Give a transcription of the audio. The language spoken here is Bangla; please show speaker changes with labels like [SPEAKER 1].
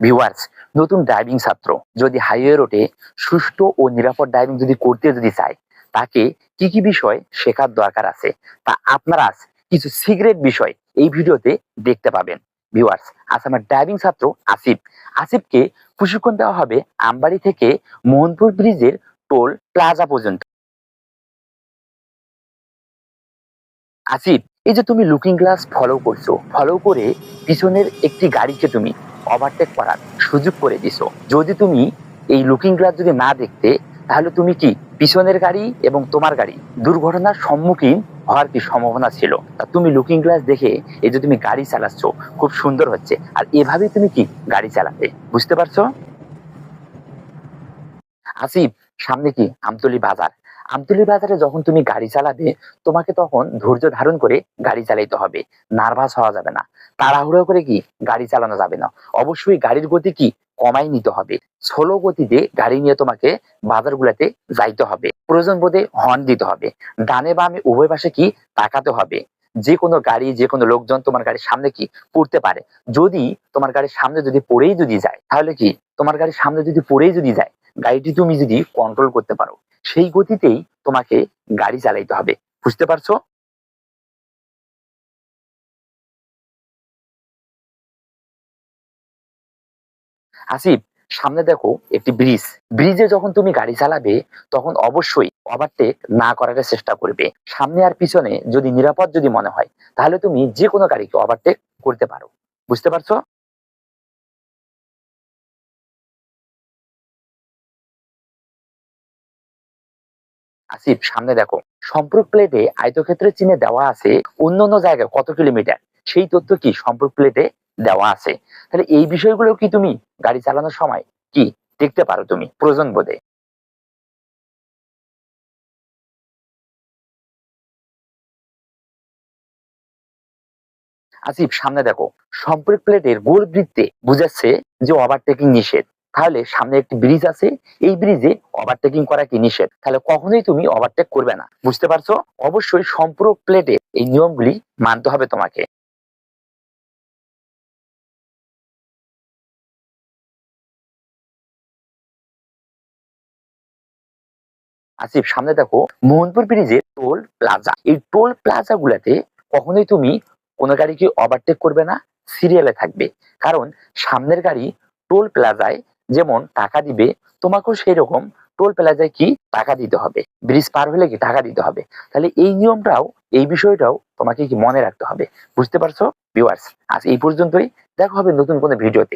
[SPEAKER 1] ভিউয়ার্স নতুন ড্রাইভিং ছাত্র, যদি হাইওয়ে রোডে সুষ্ঠু ও নিরাপদ ড্রাইভিং যদি করতে যদি চায়, তাকে কি কি বিষয় শেখার দরকার আছে? তা আপনারা আজ কিছু সিক্রেট বিষয় এই ভিডিওতে দেখতে পাবেন। ভিউয়ার্স আজ আমার ড্রাইভিং ছাত্র আসিফ। আসিফকে প্রশিক্ষণ দেওয়া হবে আমবাড়ি থেকে মোহনপুর ব্রিজের টোল প্লাজা পর্যন্ত। আসিফ, এই যে তুমি লুকিং গ্লাস ফলো করছ ফলো করে পিছনের একটি গাড়িকে তুমি ওভারটেক করার সুযোগ করে দিছো। যদি তুমি এই লুকিং গ্লাস যদি না দেখতে, তাহলে তুমি কি পিছনের গাড়ি এবং তোমার গাড়ি দুর্ঘটনার সম্মুখীন হওয়ার কি সম্ভাবনা ছিল? তা তুমি লুকিং গ্লাস দেখে এই যে তুমি গাড়ি চালাচ্ছ, খুব সুন্দর হচ্ছে। আর এভাবেই তুমি কি গাড়ি চালাতে? বুঝতে পারছ? আসিফ, সামনে কি আমতলি বাজার? আমতলি বাজারে যখন তুমি গাড়ি চালাবে, তোমাকে তখন ধৈর্য ধারণ করে গাড়ি চালাইতে হবে। নার্ভাস হওয়া যাবে না। তাড়াহুড়ো করে কি গাড়ি চালানো যাবে না? অবশ্যই গাড়ির গতি কি? কমাই নিতে হবে। স্লো গতিতে গাড়ি নিয়ে তোমাকে বাজারগুলোতে যাইতে হবে। প্রয়োজন বোধে হর্ন দিতে হবে। ডানে বামে উভয় পাশে কি? তাকাতে হবে। যে কোনো গাড়ি যে কোনো লোকজন তোমার গাড়ির সামনে কি? পড়তে পারে। যদি তোমার গাড়ির সামনে যদি পড়েই যদি যায়, তাহলে কি? তোমার গাড়ির সামনে যদি পড়েই যদি যায়, গাড়িটি তুমি যদি কন্ট্রোল করতে পারো। সেই গতিতেই তোমাকে গাড়ি চালাইতে হবে। বুঝতে পারছ? আসিফ, সামনে দেখো একটি ব্রিজ। ব্রিজে যখন তুমি গাড়ি চালাবে, তখন অবশ্যই ওভারটেক না করার চেষ্টা করবে। সামনে আর পিছনে যদি নিরাপদ যদি মনে হয়, তাহলে তুমি যে কোনো গাড়িকে ওভারটেক করতে পারো। বুঝতে পারছ? আসিফ, সামনে দেখো। সম্পর্ক প্লেটে আয়তক্ষেত্রের চিহ্নে দেওয়া আছে অন্য অন্য জায়গায় কত কিলোমিটার? সেই তথ্য কি সম্পর্ক প্লেটে দেওয়া আছে? তাহলে এই বিষয়গুলো কি তুমি গাড়ি চালানোর সময় কি দেখতে পারো তুমি প্রয়োজন বোধে? আসিফ, সামনে দেখো। সম্পর্ক প্লেটের গোল বৃত্তে বুঝাচ্ছে যে ওভারটেকিং নিষেধ। তাহলে সামনে একটি ব্রিজ আছে। এই ব্রিজে ওভারটেকিং করা কি নিষেধ? তাহলে কখনোই তুমি ওভারটেক করবে না। বুঝতে পারছ? অবশ্যই সম্পূরক প্লেটে এই নিয়মগুলি মানতে হবে তোমাকে। আসিফ, সামনে দেখো, মোহনপুর ব্রিজের টোল প্লাজা এই টোল প্লাজা গুলাতে কখনোই তুমি কোনো গাড়িকে ওভারটেক করবে না সিরিয়ালে থাকবে। কারণ সামনের গাড়ি টোল প্লাজায় যেমন টাকা দিবে, তোমাকেও সেই রকম টোল প্লাজায় কি টাকা দিতে হবে? ব্রিজ পার হলে কি টাকা দিতে হবে? তাহলে এই নিয়মটাও, এই বিষয়টাও তোমাকে কি মনে রাখতে হবে। বুঝতে পারছ ভিউয়ার্স আজ এই পর্যন্তই। দেখা হবে নতুন কোনো ভিডিওতে